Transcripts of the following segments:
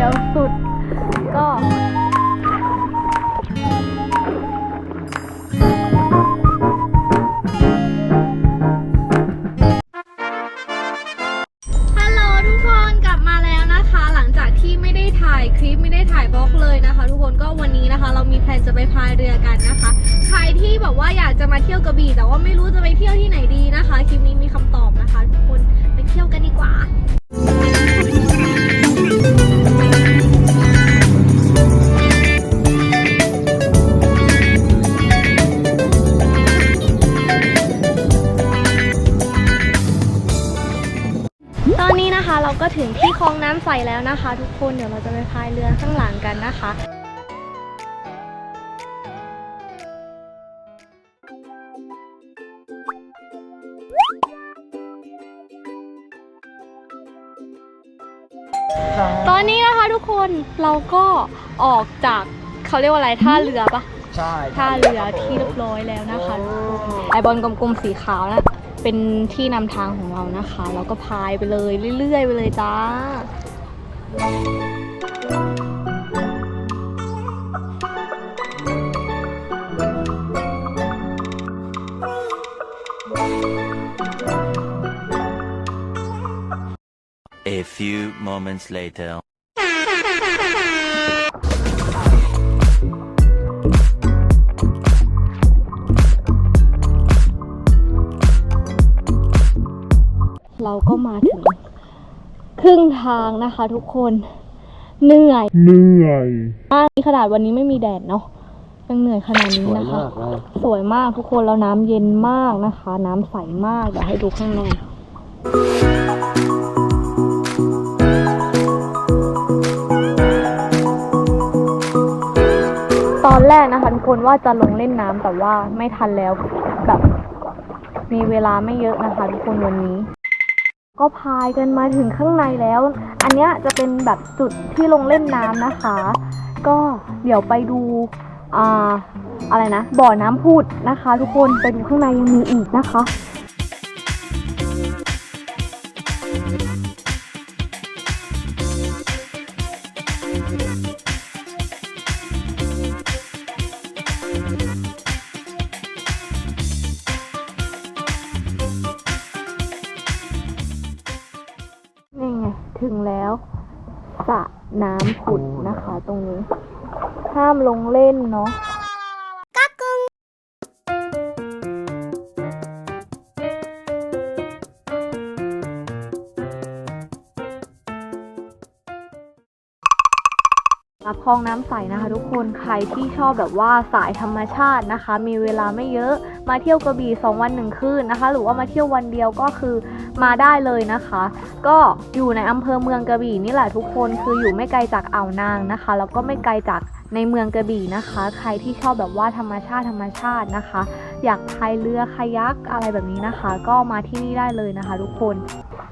รียวสุด ก็ฮัลโหลทุกคนกลับมาแล้วนะคะหลังจากที่ไม่ได้ถ่ายคลิปไม่ได้ถ่ายบล็อกเลยนะคะ ทุกคนก็วันนี้นะคะ เรามีแพลนจะไปพายเรือกันนะคะ ใครที่แบบว่าอยากจะมาเที่ยวกระบี่แต่ว่าไม่รู้จะไปเที่ยวที่ไหนดีนะคะคลิปนี้มีคำตอบนะคะ ทุกคนไปเที่ยวกันดีกว่า เราก็ถึงที่คลองน้ำใสแล้วนะคะ ทุกคนเดี๋ยวเราจะไปพายเรือข้างหลังกันนะคะตอนนี้นะคะทุกคนเราก็ออกจากเขาเรียกว่าอะไรท่าเรือปะใช่ท่าเรือที่เรียบร้อยแล้วนะคะทุกคนไอบอลกลมๆสีขาวนะ เป็นที่นำทางของเรานะคะ เราก็พายไปเลยเรื่อยๆไปเลยจ้า A few moments later. เราก็มาถึง ครึ่งทางนะคะทุกคนเหนื่อยเหนื่อยมากนี่ขนาดวันนี้ไม่มีแดดเนาะยังเหนื่อยขนาดนี้นะคะ สวยมากทุกคนแล้วน้ำเย็นมากนะคะ น้ำใสมากเดี๋ยวให้ดูข้างในตอนแรกนะคะทุกคนว่าจะลงเล่นน้ำแต่ว่าไม่ทันแล้วแบบมีเวลาไม่เยอะนะคะทุกคนวันนี้ ก็พายกันมาถึงข้างในแล้ว อันนี้จะเป็นแบบจุดที่ลงเล่นน้ำนะคะ ก็เดี๋ยวไปดูอ่าอะไรนะ บ่อน้ำพุดนะคะ ทุกคนไปดูข้างในยังมีอีกนะคะ ถึงแล้วสระน้ำผุดนะคะ ตรงนี้ ห้ามลงเล่นเนาะรับคลองน้ำใสนะคะทุกคนใครที่ชอบแบบว่าสายธรรมชาตินะคะ มีเวลาไม่เยอะ มาเที่ยวกระบี่2วันหนึ่งคืนนะคะ หรือว่ามาเที่ยววันเดียวก็คือมาได้เลยนะคะ ก็อยู่ในอำเภอเมืองกระบี่นี่แหละทุกคนคืออยู่ไม่ไกลจากอ่าวนางนะคะ แล้วก็ไม่ไกลจากในเมืองกระบี่นะคะ ใครที่ชอบแบบว่าธรรมชาติธรรมชาตินะคะ อยากพายเรือคายักอะไรแบบนี้นะคะ ก็มาที่นี่ได้เลยนะคะ ทุกคน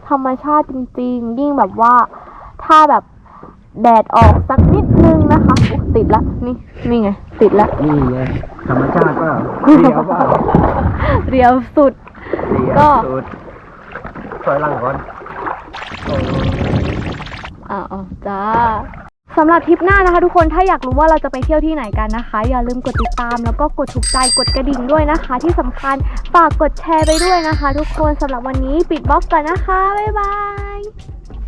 ธรรมชาติจริง ๆ ยิ่งแบบว่าถ้าแบบแดดออกสักนิดนึงนะคะติดละนี่นี่ไง ติดละ นี่ไงธรรมชาติเปล่าเรียวเปล่าเรียวสุดเรียวก็สุดถอยหลังก่อนโอ้อ่าอ๋อจ้าสำหรับทริปหน้านะคะ ทุกคนถ้าอยากรู้ว่าเราจะไปเที่ยวที่ไหนกันนะคะ อย่าลืมกดติดตาม แล้วก็กดถูกใจกดกระดิ่งด้วยนะคะ ที่สำคัญฝากกดแชร์ไปด้วยนะคะ ทุกคนสำหรับวันนี้ปิดบล็อกก่อนนะคะ บ๊ายบาย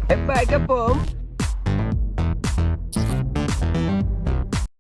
บ๊ายบายครับผม